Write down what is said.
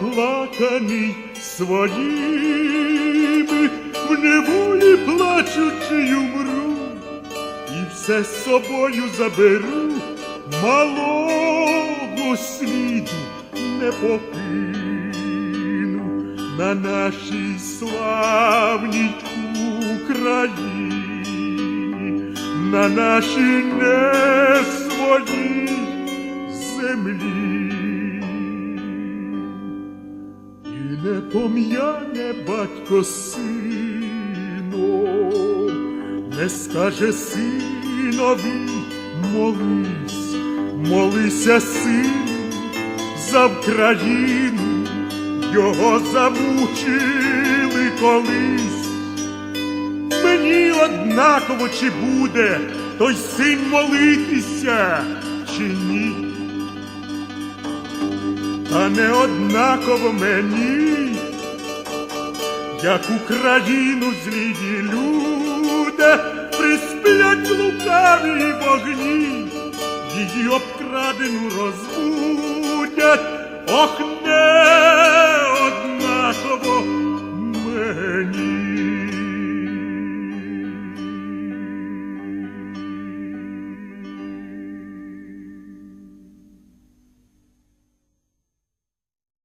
Неоплаканий своїми, в неволі плачучи умру, і все з собою заберу, малого світу не покину на нашій славній Україні, на нашій не своїй землі. Пом'яне батько сином, не скаже синові, молись, молися, син, за Вкраїну, його замучили колись. Мені однаково, чи буде той син молитися, чи ні. Та не однаково мені, як Україну злі люди присплять лукаві вогні, її обкрадену розбудять, ох,